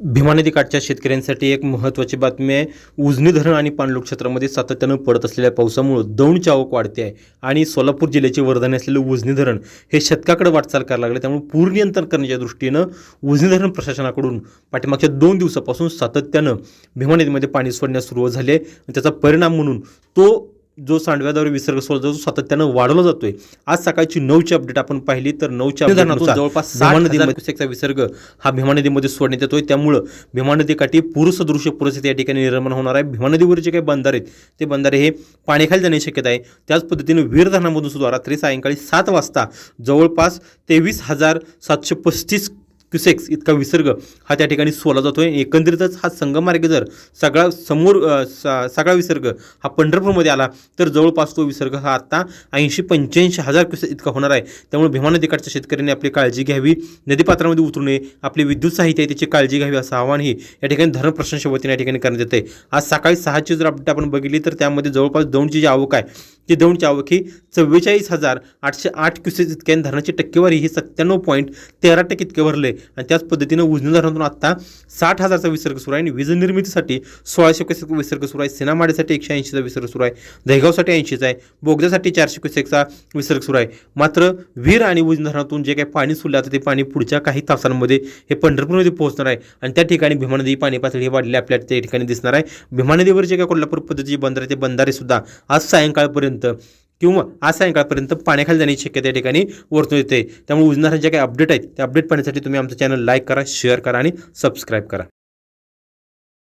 भीमा नदी काठच्या शेतकऱ्यांसाठी एक महत्त्वाची बातमी आहे. उजनी धरण आणि पाणलोट क्षेत्रामध्ये सातत्यानं पडत असलेल्या पावसामुळं दौंडची आवक वाढते आहे. आणि सोलापूर जिल्ह्याची वर्धने असलेलं उजनी धरण हे शतकाकडे वाटचाल करायला लागले. त्यामुळे पूर नियंत्रण करण्याच्या दृष्टीनं उजनी धरण प्रशासनाकडून पाठीमागच्या दोन दिवसापासून सातत्यानं भीमा नदीमध्ये पाणी सोडण्यास सुरुवात झाली आहे. आणि त्याचा परिणाम म्हणून तो जो सांडव्याद्वारे विसर्ग सोडला जातो सातत्यानं वाढवला जातोय. आज सकाळची नऊची अपडेट आपण पाहिली तर नऊच्या जवळपास भीमा क्युसेकचा विसर्ग हा भीमा नदीमध्ये सोडण्यात येतोय. त्यामुळं भीमा नदीकाठी पूरसदृश्य परिस्थिती या ठिकाणी निर्माण होणार आहे. भीमा नदीवर जे काही बंधारे आहेत ते बंधारे हे पाण्याखाली जाण्याची शक्यता आहे. त्याच पद्धतीने वीर धरणामधून सुद्धा रात्री सायंकाळी सात वाजता जवळपास तेवीस हजार सातशे पस्तीस क्युसेक्स इतका विसर्ग हा त्या ठिकाणी सोला जातो आहे एकंदरीतच हा संगमार्ग जर सगळा समोर सगळा विसर्ग हा पंढरपूरमध्ये आला तर जवळपास तो विसर्ग हा आत्ता ऐंशी पंच्याऐंशी हजार क्युसेक इतका होणार आहे. त्यामुळे भीमा नदीकाठच्या शेतकऱ्यांनी आपली काळजी घ्यावी नदीपात्रामध्ये उतरू नये आपली विद्युत साहित्य आहे त्याची काळजी घ्यावी असं आवाहनही या ठिकाणी धरण प्रशासनाच्या वतीने या ठिकाणी करण्यात येते आज सकाळी सहाची जर अपडेट आपण बघितली तर त्यामध्ये जवळपास दौंडची जी आवक आहे ती दौंडची आवक चव्वेचाळीस हजार आठशे आठ क्युसेस इतक्या आणि धरणाची टक्केवारी ही सत्त्याण्णव पॉईंट तेरा टक्के इतके भरले. आणि त्याच पद्धतीनं उजनी धरणातून आत्ता साठ हजारचा विसर्ग सुरू आहे आणि वीज निर्मितीसाठी सोळाशे क्युसेक विसर्ग सुरू आहे. सिनामाडीसाठी एकशे ऐंशीचा विसर्ग सुरू आहे. दहेगावसाठी ऐंशीचा आहे. बोगद्यासाठी चारशे क्युसेकचा विसर्ग सुरू आहे. मात्र वीर आणि उजनी धरणातून जे काही पाणी सुटलं आता ते पाणी पुढच्या काही तासांमध्ये हे पंढरपूरमध्ये पोहोचणार आहे. आणि त्या ठिकाणी भीमा नदी पाणी पातळी ही वाढली आपल्याला त्या ठिकाणी दिसणार आहे. भीमा नदीवर जे काही कोल्हापूर पद्धतीचे आहे ते बंधारे सुद्धा आज सायंकाळपर्यंत किंवा आज सायंकाळपर्यंत पाण्याखाली जाण्याची शक्यता या ठिकाणी वर्तून येते. त्यामुळे उजनारांचे जे काही अपडेट आहेत ते अपडेट पाहण्यासाठी तुम्ही आमचं चॅनल लाईक करा शेअर करा आणि सबस्क्राईब करा.